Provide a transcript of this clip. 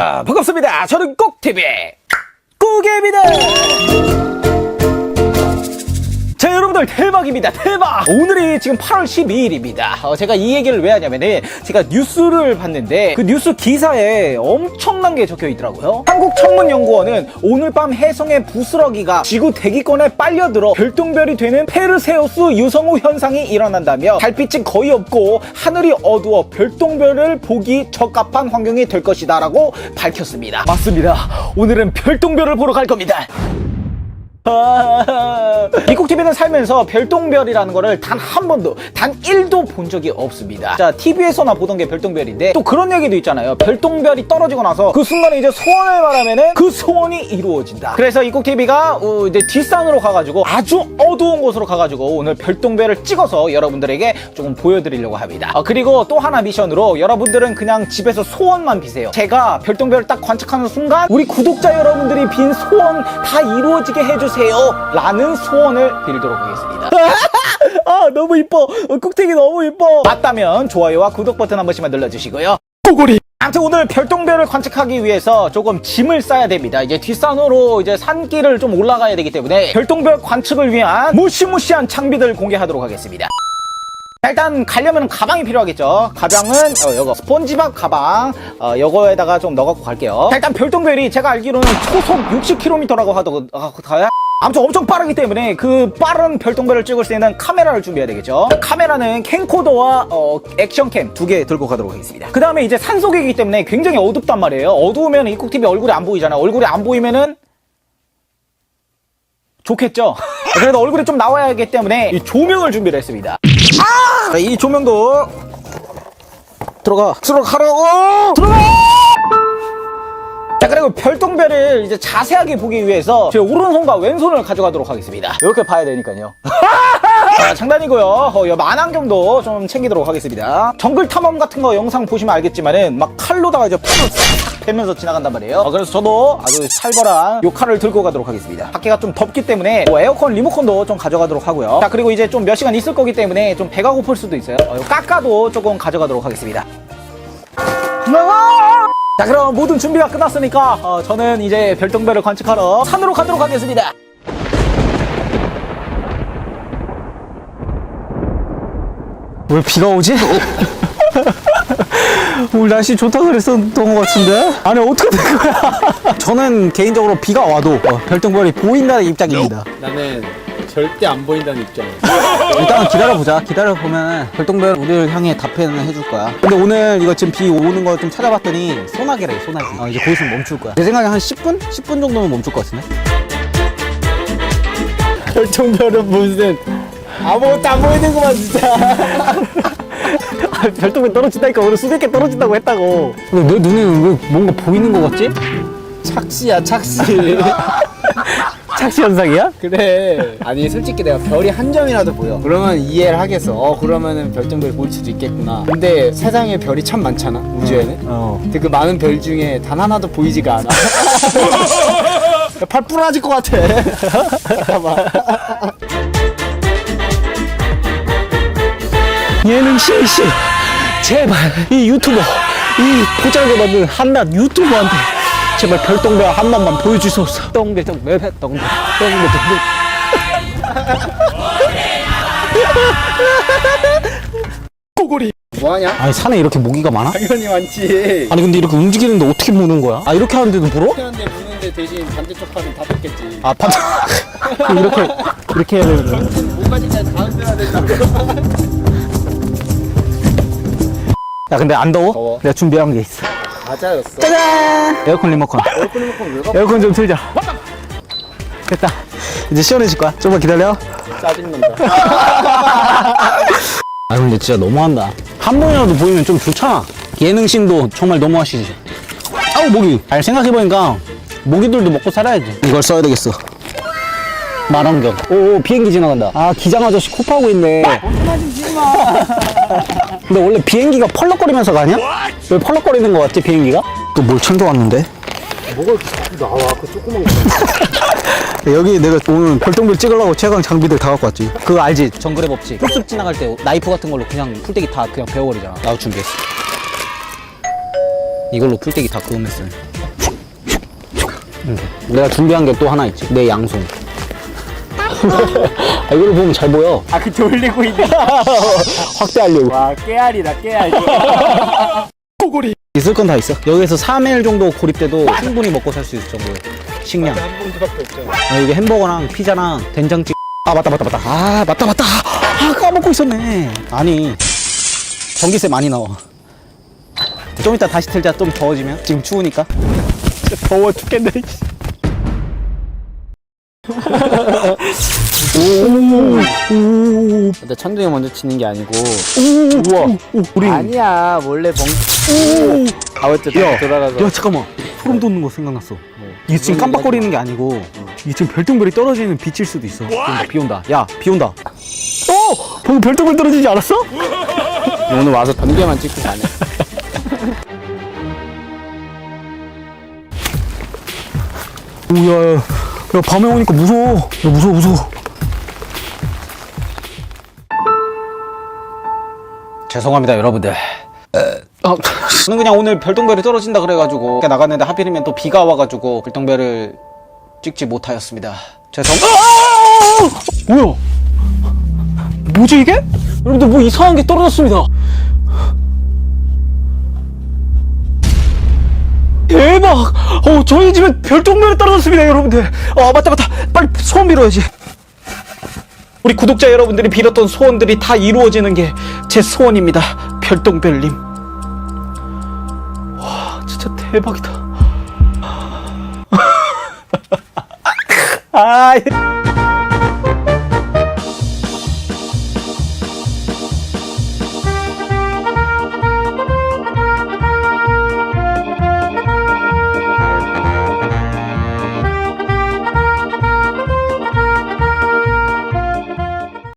자, 반갑습니다. 저는 꼭TV 꾸개입니다. 자, 여러분들 대박입니다. 대박! 오늘이 지금 8월 12일입니다. 어, 제가 이 얘기를 왜 하냐면은 제가 뉴스를 봤는데 그 뉴스 기사에 엄청난 게 적혀 있더라고요. 한국천문연구원은 오늘 밤 해성의 부스러기가 지구 대기권에 빨려들어 별똥별이 되는 페르세우스 유성우 현상이 일어난다며 달빛이 거의 없고 하늘이 어두워 별똥별을 보기 적합한 환경이 될 것이다 라고 밝혔습니다. 맞습니다. 오늘은 별똥별을 보러 갈 겁니다. 이국TV는 살면서 별똥별이라는 거를 단 한 번도, 단 1도 본 적이 없습니다. 자, TV에서나 보던 게 별똥별인데, 또 그런 얘기도 있잖아요. 별똥별이 떨어지고 나서 그 순간에 이제 소원을 말하면은 그 소원이 이루어진다. 그래서 이국TV가 어, 이제 뒷산으로 가가지고 아주 어두운 곳으로 가가지고 오늘 별똥별을 찍어서 여러분들에게 조금 보여드리려고 합니다. 어, 그리고 또 하나 미션으로 여러분들은 그냥 집에서 소원만 비세요. 제가 별똥별을 딱 관측하는 순간 우리 구독자 여러분들이 빈 소원 다 이루어지게 해주세요. 라는 소원을 빌도록 하겠습니다. 아, 너무 이뻐. 꾹택이 너무 이뻐. 맞다면 좋아요와 구독 버튼 한 번씩만 눌러주시고요. 꼬골이. 아무튼 오늘 별똥별을 관측하기 위해서 조금 짐을 싸야 됩니다. 이제 뒷산으로 이제 산길을 좀 올라가야 되기 때문에 별똥별 관측을 위한 무시무시한 장비들 공개하도록 하겠습니다. 자, 일단 가려면 가방이 필요하겠죠. 가방은 어, 요거 스폰지밥 가방 어, 요거에다가 좀 넣어갖고 갈게요. 자, 일단 별똥별이 제가 알기로는 초속 60km라고 하더라고요. 아무튼 엄청 빠르기 때문에 그 빠른 별똥별을 찍을 수 있는 카메라를 준비해야 되겠죠. 카메라는 캠코더와 어, 액션캠 두 개 들고 가도록 하겠습니다. 그 다음에 이제 산속이기 때문에 굉장히 어둡단 말이에요. 어두우면 이국TV 얼굴이 안 보이잖아. 얼굴이 안 보이면은 좋겠죠? 그래도 얼굴이 좀 나와야 하기 때문에 이 조명을 준비를 했습니다. 자, 이 조명도 들어가. 들어가라고! 들어가! 자 그리고 별똥별을 이제 자세하게 보기 위해서 제 오른손과 왼손을 가져가도록 하겠습니다. 이렇게 봐야 되니까요 자, 장난이고요. 어, 이 만안경도 좀 챙기도록 하겠습니다. 정글 탐험 같은 거 영상 보시면 알겠지만은 막 칼로다가 이제 풀을 싹 베면서 지나간단 말이에요. 어, 그래서 저도 아주 살벌한 요 칼을 들고 가도록 하겠습니다. 밖에가 좀 덥기 때문에 뭐 에어컨 리모컨도 좀 가져가도록 하고요. 자 그리고 이제 좀 몇 시간 있을 거기 때문에 좀 배가 고플 수도 있어요. 어, 요 까까도 조금 가져가도록 하겠습니다. 자 그럼 모든 준비가 끝났으니까 어, 저는 이제 별똥별을 관측하러 산으로 가도록 하겠습니다 왜 비가 오지? 오늘 날씨 좋다 그랬었던 것 같은데? 아니 어떻게 된 거야? 저는 개인적으로 비가 와도 어, 별똥별이 보인다는 입장입니다 나는 절대 안 보인다는 입장이야. 일단 기다려보자 기다려보면 별똥별 우리를 향해 답변을 해줄 거야 근데 오늘 이거 지금 비 오는 거 좀 찾아봤더니 소나기래 소나기 어, 이제 곧 있으면 멈출 거야 내 생각에 한 10분? 10분 정도면 멈출 것 같은데? 별똥별은 무슨 아무것도 안 보이는구만 진짜. 아, 별똥별 떨어진다니까 오늘 수백 개 떨어진다고 했다고 근데 내 눈에는 왜 뭔가 보이는 거 같지? 착시야 착시. 착시 현상이야? 그래. 아니 솔직히 내가 별이 한 점이라도 보여. 그러면 이해를 하겠어. 어 그러면은 별똥별 보일 수도 있겠구나. 근데 세상에 별이 참 많잖아 우주에는. 어 근데 그 많은 별 중에 단 하나도 보이지가 않아. 팔 부러질 것 같아. 잠깐만. 예능 실시 제발 이 유튜버 이 만든 한낱 유튜버한테 제발 별똥별 한 번만 보여주소서 똥별 똥별 똥별 똥별 똥별 꼬골이. 뭐하냐? 아니 산에 이렇게 모기가 많아? 당연히 많지. 아니 근데 이렇게 움직이는데 어떻게 무는 거야? 아 이렇게 하는데도 물어? 하는데 무는데 대신 반대쪽 팔은 다 뺏겠지. 아 반... 그럼 이렇게 이렇게 해야 되는 거야? 때 다음 빼야 되지. 야 근데 안 더워? 더워. 내가 준비한 게 있어. 맞아였어. 짜잔! 에어컨 리모컨. 얼굴 리모컨 왜 가? 에어컨 좀 틀자. 됐다. 이제 시원해질 거야. 조금만 기다려. 짜증난다. 아 근데 진짜 너무한다. 한 번이라도 보이면 좀 좋잖아. 예능신도 정말 너무하시지. 아우 모기. 아니 생각해보니까 모기들도 먹고 살아야지. 이걸 써야 되겠어. 만원경 오 비행기 지나간다. 아 기장 아저씨 코 파고 있네 근데 원래 비행기가 펄럭거리면서 가냐? 왜 펄럭거리는 거 같지 비행기가? 또 뭘 챙겨왔는데? 뭐가 이렇게 나와? 그 조그만 거. 여기 내가 오늘 별똥별 찍으려고 최강 장비들 다 갖고 왔지 그거 알지? 정글의 법칙 풀숲 지나갈 때 나이프 같은 걸로 그냥 풀떼기 다 그냥 베어버리잖아 나도 준비했어 이걸로 풀떼기 다 그으면서 내가 준비한 게 또 하나 있지. 내 양손. 아, 이걸 보면 잘 보여. 아 그 돌리고 있는 확대하려고. 와 깨알이다 깨알 있을 건 다 있어. 여기에서 3일 정도 고립돼도 충분히 먹고 살 수 있을 정도의 식량. 한 봉지밖에 없잖아 아, 이게 햄버거랑 피자랑 된장찌개. 아, 맞다, 맞다, 맞다. 아, 맞다, 맞다. 아, 까먹고 있었네. 아니, 전기세 많이 나와. 좀 이따 다시 틀자. 좀 더워지면. 지금 추우니까. 진짜 더워 죽겠네. 근데 천둥이 먼저 치는 게 아니고 우와. 우리. 아니야 원래 멍 아, 어째 야, 돌아가서 야, 잠깐만. 소름 돋는 거 생각났어. 이게 지금 깜빡거리는 게 아니고, 이게 지금 별똥별이 떨어지는 빛일 수도 있어. 비 온다, 비 온다. 야, 비 온다. 어! 방금 별똥별 떨어지지 않았어? 오늘 와서 번개만 찍고 가네 오, 야, 야, 야, 밤에 오니까 무서워. 야, 무서워, 무서워. 죄송합니다, 여러분들. 아, 저는 그냥 오늘 별똥별이 떨어진다 그래가지고 나갔는데 하필이면 또 비가 와가지고 별똥별을 찍지 못하였습니다. 죄송. 아! 뭐야? 뭐지 이게? 여러분들 뭐 이상한 게 떨어졌습니다. 대박! 어, 저희 집에 별똥별이 떨어졌습니다, 여러분들. 아, 맞다, 맞다. 빨리 소원 빌어야지. 우리 구독자 여러분들이 빌었던 소원들이 다 이루어지는 게 제 소원입니다. 별똥별님. 와, 진짜 대박이다. 아,